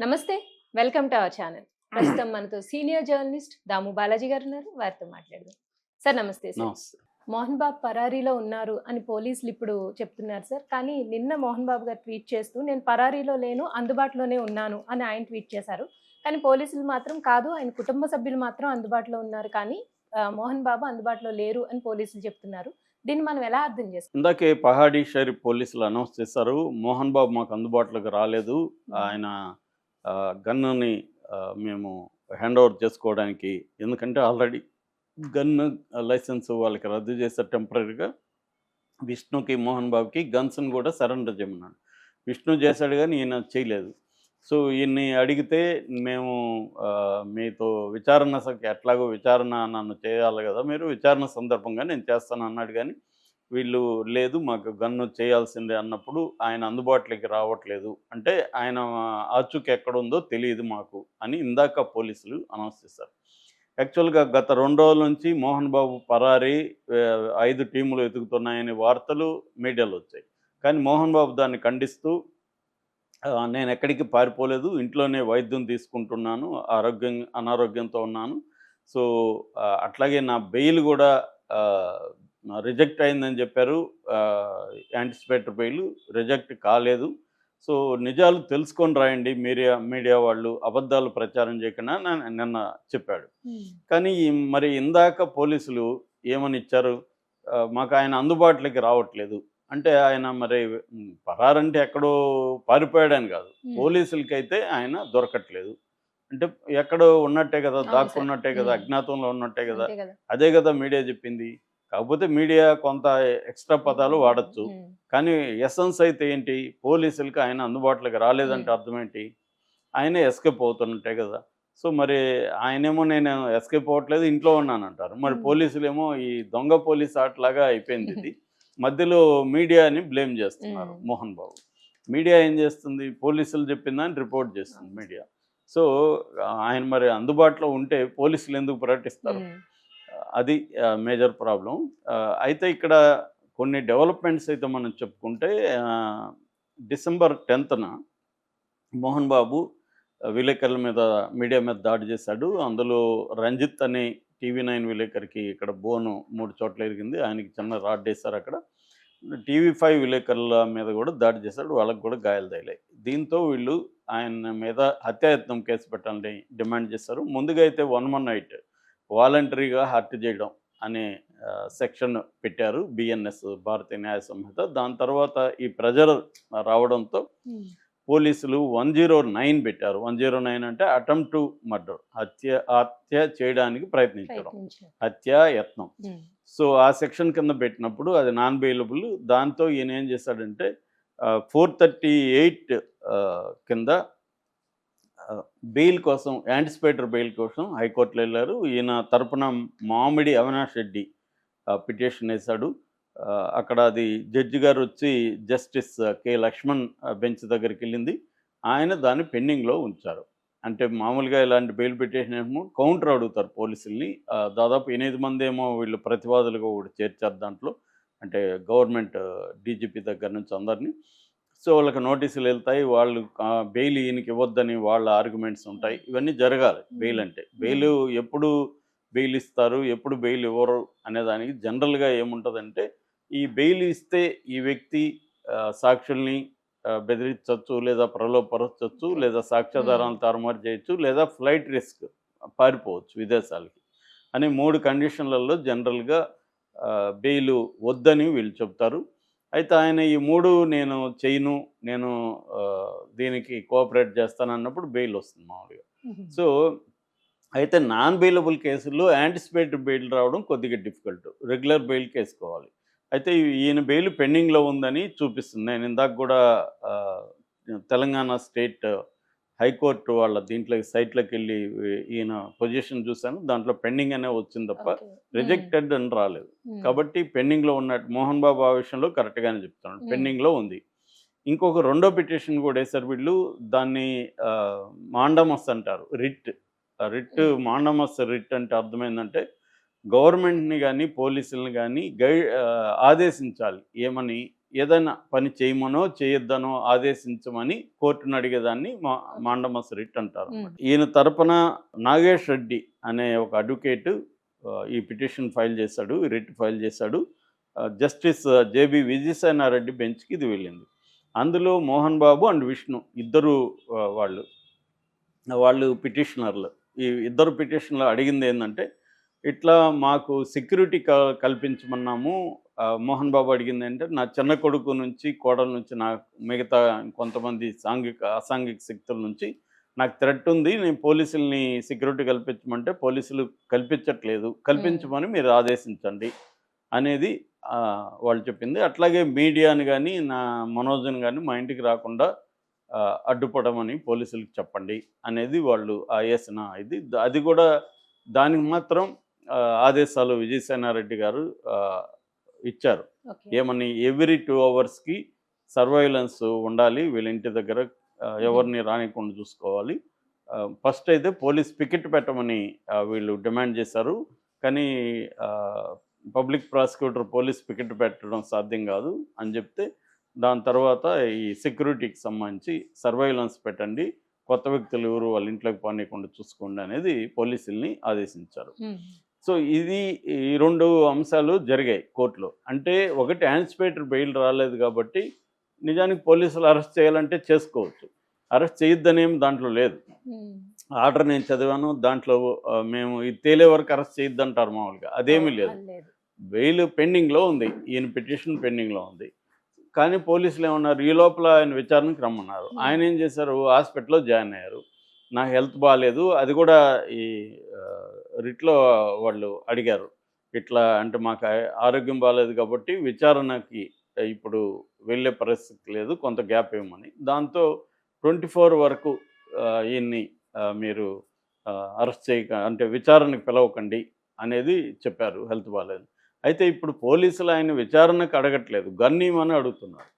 నమస్తే welcome to our channel. ప్రస్తుతం మనతో సీనియర్ జర్నలిస్ట్ దాము బాలాజీ గారు ఉన్నారు వారితో మాట్లాడదాం. సార్ నమస్తే సార్. మోహన్ బాబు పరారీలో ఉన్నారు అని పోలీసులు ఇప్పుడు చెప్తున్నారు సార్. కానీ నిన్న మోహన్ బాబు గారు ట్వీట్ చేస్తూ నేను పరారీలో లేను అందుబాటులోనే ఉన్నాను అని ఆయన ట్వీట్ చేశారు. కానీ పోలీసులు మాత్రం కాదు ఆయన కుటుంబ సభ్యులు మాత్రం అందుబాటులో ఉన్నారు. కానీ మోహన్ బాబు అందుబాటులో లేరు అని పోలీసులు చెప్తున్నారు. దీన్ని మనం ఎలా అర్థం చేసుకోవాలి ఇందాకే పహాడీ షరీఫ్ పోలీసులు అనౌన్స్ చేశారు. మోహన్ బాబు మాకు అందుబాటులోకి రాలేదు. ఆయన గన్నుని మేము హ్యాండ్ ఓవర్ చేసుకోవడానికి ఎందుకంటే ఆల్రెడీ గన్ లైసెన్స్ వాళ్ళకి రద్దు చేశారు టెంపరీగా విష్ణుకి మోహన్ బాబుకి గన్స్ని కూడా సరెండర్ చేయమన్నాడు. విష్ణు చేశాడు కానీ ఈయన చేయలేదు. సో ఈయన్ని అడిగితే మేము మీతో విచారణ ఎట్లాగో విచారణ నన్ను చేయాలి కదా మీరు విచారణ సందర్భంగా నేను చేస్తాను అన్నాడు కానీ వీళ్ళు లేదు మాకు గన్ను చేయాల్సిందే అన్నప్పుడు ఆయన అందుబాటులోకి రావట్లేదు. అంటే ఆయన ఆచూక్ ఎక్కడుందో తెలియదు మాకు అని ఇందాక పోలీసులు అనౌన్స్ చేశారు. యాక్చువల్గా గత రెండు రోజుల నుంచి మోహన్ బాబు పరారి ఐదు టీములు ఎదుగుతున్నాయనే వార్తలు మీడియాలో వచ్చాయి. కానీ మోహన్ బాబు దాన్ని ఖండిస్తూ నేను ఎక్కడికి పారిపోలేదు ఇంట్లోనే వైద్యం తీసుకుంటున్నాను ఆరోగ్యం అనారోగ్యంతో ఉన్నాను. సో అట్లాగే నా బెయిల్ కూడా రిజెక్ట్ అయిందని చెప్పారు. యాంటిసిపేటర్ బెయిల్ రిజెక్ట్ కాలేదు. సో నిజాలు తెలుసుకొని రాయండి. మీడియా మీడియా వాళ్ళు అబద్ధాలు ప్రచారం చేయకుండా నిన్న చెప్పాడు. కానీ మరి ఇందాక పోలీసులు ఏమని ఇచ్చారు? మాకు ఆయన అందుబాటులోకి రావట్లేదు. అంటే ఆయన మరి పరారంటే ఎక్కడో పారిపోయాడని కాదు. పోలీసులకైతే ఆయన దొరకట్లేదు. అంటే ఎక్కడో ఉన్నట్టే కదా దాక్కున్నట్టే. కదా. అజ్ఞాతంలో ఉన్నట్టే కదా. అదే కదా మీడియా చెప్పింది. కాకపోతే మీడియా కొంత ఎక్స్ట్రా పదాలు వాడచ్చు. కానీ ఎసెన్స్ అయితే ఏంటి పోలీసులకి ఆయన అందుబాటులోకి రాలేదంటే. అర్థం ఏంటి ఆయనే ఎస్కేప్ అవుతున్నట్టే కదా సో మరి ఆయనేమో నేను ఎస్కేప్ అవ్వట్లేదు ఇంట్లో ఉన్నాను అంటారు మరి. పోలీసులేమో ఈ దొంగ పోలీస్ ఆటలాగా అయిపోయింది ఇది మధ్యలో మీడియాని బ్లేమ్ చేస్తున్నారు. మోహన్ బాబు మీడియా ఏం చేస్తుంది పోలీసులు చెప్పిందని రిపోర్ట్ చేస్తుంది. మీడియా సో ఆయన మరి అందుబాటులో ఉంటే పోలీసులు ఎందుకు ప్రకటిస్తారు. అది మేజర్ ప్రాబ్లం. అయితే ఇక్కడ కొన్ని డెవలప్మెంట్స్ అయితే మనం చెప్పుకుంటే డిసెంబర్ టెన్త్న మోహన్ బాబు విలేకరుల మీద మీడియా మీద దాడి చేశాడు. అందులో రంజిత్ అనే టీవీ నైన్ విలేకరికి ఇక్కడ బోను మూడు చోట్ల ఎరిగింది. ఆయనకి చిన్న రాడ్ వేశారు అక్కడ. టీవీ ఫైవ్ విలేకరుల మీద కూడా దాడి చేశాడు. వాళ్ళకి కూడా గాయాలు తగిలాయి. దీంతో వీళ్ళు ఆయన మీద హత్యాయత్నం కేసు పెట్టాలని డిమాండ్ చేశారు. ముందుగా అయితే వన్ వన్ నైట్ వాలంటరీగా హత్య చేయడం అనే సెక్షన్ పెట్టారు బిఎన్ఎస్ భారతీయ న్యాయ సంహిత. దాని తర్వాత ఈ ప్రెజర్ రావడంతో. పోలీసులు వన్ జీరో నైన్ పెట్టారు. వన్ జీరో నైన్ అంటే అటెంప్ట్ టు మర్డర్ హత్య హత్య చేయడానికి ప్రయత్నించడం. హత్య యత్నం. సో ఆ సెక్షన్ కింద పెట్టినప్పుడు అది నాన్ బెయిలబుల్. దాంతో ఈయన ఏం చేశాడంటే ఫోర్ థర్టీ ఎయిట్ కింద బెయిల్ కోసం యాంటిసిపేటర్ బెయిల్ కోసం హైకోర్టులో వెళ్ళారు. ఈయన తరపున మామిడి అవినాష్ రెడ్డి పిటిషన్ వేశాడు. అక్కడ అది జడ్జి గారు వచ్చి జస్టిస్ కె. లక్ష్మణ్ బెంచ్ దగ్గరికి వెళ్ళింది. ఆయన దాన్ని పెండింగ్లో ఉంచారు. అంటే మామూలుగా ఇలాంటి బెయిల్ పిటిషన్ ఏమో కౌంటర్ అడుగుతారు పోలీసుల్ని. దాదాపు ఎనిమిది మంది ఏమో వీళ్ళు ప్రతివాదులుగా కూడా చేర్చారు దాంట్లో. అంటే గవర్నమెంట్ డీజీపీ దగ్గర నుంచి అందరినీ. సో వాళ్ళకి నోటీసులు వెళ్తాయి. వాళ్ళు బెయిల్ ఈయనకి ఇవ్వద్దని వాళ్ళ ఆర్గ్యుమెంట్స్ ఉంటాయి. ఇవన్నీ జరగాలి బెయిల్ అంటే. బెయిల్ ఎప్పుడు బెయిల్ ఇస్తారు? ఎప్పుడు బెయిల్ ఇవ్వరు? అనే దానికి జనరల్గా ఏముంటుందంటే ఈ బెయిల్ ఇస్తే ఈ వ్యక్తి సాక్షుల్ని బెదిరించవచ్చు లేదా ప్రలోభపరచవచ్చు లేదా సాక్ష్యాధారాలను తారుమారు చేయొచ్చు లేదా ఫ్లైట్ రిస్క్ పారిపోవచ్చు విదేశాలకి అని మూడు కండిషన్లలో జనరల్గా బెయిల్ వద్దని వీళ్ళు చెప్తారు. అయితే ఆయన ఈ మూడు నేను చేయను నేను దీనికి కోఆపరేట్ చేస్తాను అన్నప్పుడు బెయిల్ వస్తుంది మామూలుగా. సో అయితే నాన్ బెయిలబుల్ కేసుల్లో యాంటిసిపేటెడ్ బెయిల్ రావడం కొద్దిగా డిఫికల్ట్ రెగ్యులర్ బెయిల్ కేసుకోవాలి. అయితే ఈయన బెయిల్ పెండింగ్లో ఉందని చూపిస్తుంది. నేను ఇందాక కూడా తెలంగాణ స్టేట్ హైకోర్టు వాళ్ళ దీంట్లోకి సైట్లోకి వెళ్ళి ఈయన పొజిషన్ చూశాను. దాంట్లో పెండింగ్ అనే వచ్చింది తప్ప. రిజెక్టెడ్ అని రాలేదు. కాబట్టి పెండింగ్లో ఉన్నట్టు మోహన్ బాబు ఆ విషయంలో కరెక్ట్గానే చెప్తున్నాడు. పెండింగ్లో ఉంది. ఇంకొక రెండో పిటిషన్ కూడా వేశారు వీళ్ళు. దాన్ని మాండమస్ అంటారు. రిట్. రిట్. మాండమస్ రిట్ అంటే అర్థమైందంటే గవర్నమెంట్ని కానీ పోలీసులను కానీ గై ఆదేశించాలి. ఏమని? ఏదైనా పని చేయమనో చేయొద్దనో ఆదేశించమని కోర్టును అడిగేదాన్ని మా మాండమస్ రిట్ అంటారు. ఈయన తరపున నాగేష్ రెడ్డి అనే ఒక అడ్వకేట్ ఈ పిటిషన్ ఫైల్ చేశాడు రిట్ ఫైల్ చేశాడు. జస్టిస్ జేబి విజయసేనారెడ్డి బెంచ్కి ఇది వెళ్ళింది. అందులో మోహన్ బాబు అండ్ విష్ణు ఇద్దరు వాళ్ళు వాళ్ళు పిటిషనర్లు. ఈ ఇద్దరు పిటిషన్లు అడిగింది ఏంటంటే ఇట్లా మాకు సెక్యూరిటీ కల్పించమన్నాము మోహన్ బాబు అడిగింది అంటే నా చిన్న కొడుకు నుంచి కోడల నుంచి నా మిగతా కొంతమంది సాంఘిక అసాంఘిక శక్తుల నుంచి నాకు థ్రెట్ ఉంది నేను పోలీసుల్ని సెక్యూరిటీ కల్పించమంటే పోలీసులు కల్పించట్లేదు. కల్పించమని మీరు ఆదేశించండి అనేది వాళ్ళు చెప్పింది. అట్లాగే మీడియాని కానీ నా మనోజ్ని కానీ మా ఇంటికి రాకుండా అడ్డుపడమని పోలీసులకు చెప్పండి అనేది వాళ్ళు ఆ వేసిన ఇది అది కూడా దానికి మాత్రం ఆదేశాలు విజయసేనారెడ్డి గారు ఇచ్చారు. ఏమని ఎవ్రీ టూ అవర్స్కి సర్వైలెన్స్ ఉండాలి. వీళ్ళ ఇంటి దగ్గర ఎవరిని రానికుండా చూసుకోవాలి. ఫస్ట్ అయితే పోలీస్ పికెట్ పెట్టమని వీళ్ళు డిమాండ్ చేశారు. కానీ పబ్లిక్ ప్రాసిక్యూటర్ పోలీస్ పికెట్ పెట్టడం సాధ్యం కాదు అని చెప్తే దాని తర్వాత ఈ సెక్యూరిటీకి సంబంధించి సర్వైలెన్స్ పెట్టండి. కొత్త వ్యక్తులు ఎవరు వాళ్ళ ఇంట్లోకి పోనీయకుండా చూసుకోండి అనేది పోలీసుల్ని ఆదేశించారు. సో ఇది ఈ రెండు అంశాలు జరిగాయి కోర్టులో. అంటే ఒకటి యాంటిసిపేటరీ బెయిల్ రాలేదు కాబట్టి నిజానికి పోలీసులు అరెస్ట్ చేయాలంటే చేసుకోవచ్చు. అరెస్ట్ చేయొద్దనేం దాంట్లో లేదు. మ్మ్. ఆర్డర్ నేను చదివాను దాంట్లో మేము ఇది తేలే వరకు అరెస్ట్ చేయొద్దంటారు మామూలుగా. అదేమీ లేదు. బెయిల్ పెండింగ్లో ఉంది. ఈయన పిటిషన్ పెండింగ్లో ఉంది. కానీ పోలీసులు ఏమన్నారు ఈ లోపల ఆయన విచారణకు రమ్మన్నారు. Hmm. ఆయన ఏం చేశారు హాస్పిటల్లో జాయిన్ అయ్యారు. నాకు హెల్త్ బాగాలేదు అది కూడా ఈ రిట్లో వాళ్ళు అడిగారు. ఇట్లా అంటే మాకు ఆరోగ్యం బాగాలేదు కాబట్టి విచారణకి ఇప్పుడు వెళ్ళే పరిస్థితి లేదు కొంత గ్యాప్ ఇవ్వమని. దాంతో ట్వంటీ ఫోర్ వరకు ఈయన్ని మీరు అరెస్ట్ చేయక అంటే విచారణకు పిలవకండి అనేది చెప్పారు హెల్త్ బాగాలేదు అయితే ఇప్పుడు పోలీసులు ఆయన విచారణకు అడగట్లేదు గన్నీమని అడుగుతున్నారు.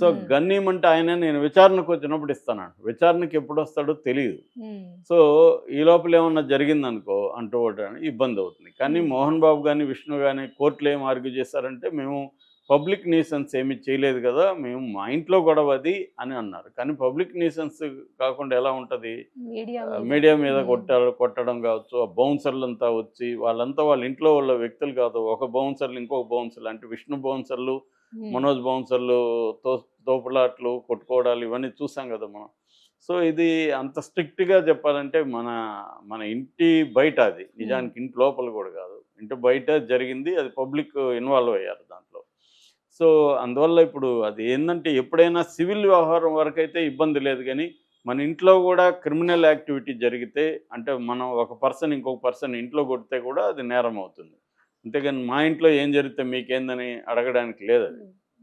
సో. గన్నీమంటే ఆయన నేను విచారణకు వచ్చినప్పుడు ఇస్తాను విచారణకు ఎప్పుడు వస్తాడో తెలియదు. సో ఈ లోపల ఏమన్నా జరిగిందనుకో అంటూ ఇబ్బంది అవుతుంది కానీ. మోహన్ బాబు కానీ విష్ణు కానీ కోర్టులో ఏం ఆర్గ్యూ చేశారంటే మేము పబ్లిక్ న్యూసెన్స్ ఏమీ చేయలేదు కదా మేము మా ఇంట్లో గొడవ అది అని అన్నారు కానీ పబ్లిక్ న్యూసెన్స్ కాకుండా ఎలా ఉంటుంది మీడియా మీద. కొట్టారు కొట్టడం కావచ్చు ఆ బౌన్సర్లు అంతా వచ్చి వాళ్ళంతా వాళ్ళ ఇంట్లో వాళ్ళ వ్యక్తులు కాదు ఒక బౌన్సర్లు ఇంకొక బౌన్సర్లు అంటే విష్ణు బౌన్సర్లు. మనోజ్ బౌన్సర్లు తో తోపులాట్లు కొట్టుకోవడాలు ఇవన్నీ చూసాం కదా మనం. సో ఇది అంత స్ట్రిక్ట్గా చెప్పాలంటే మన మన ఇంటి బయట అది. నిజానికి ఇంటి లోపల కూడా కాదు. ఇంటి బయట జరిగింది అది పబ్లిక్ ఇన్వాల్వ్ అయ్యారు దాంట్లో. సో అందువల్ల ఇప్పుడు అది ఏంటంటే ఎప్పుడైనా సివిల్ వ్యవహారం వరకు అయితే ఇబ్బంది లేదు కానీ మన ఇంట్లో కూడా క్రిమినల్ యాక్టివిటీ జరిగితే అంటే మనం ఒక పర్సన్ ఇంకొక పర్సన్ ఇంట్లో కొడితే కూడా అది నేరం అవుతుంది. అంతేగాని మా ఇంట్లో ఏం జరిగితే మీకేందని అడగడానికి లేదు అది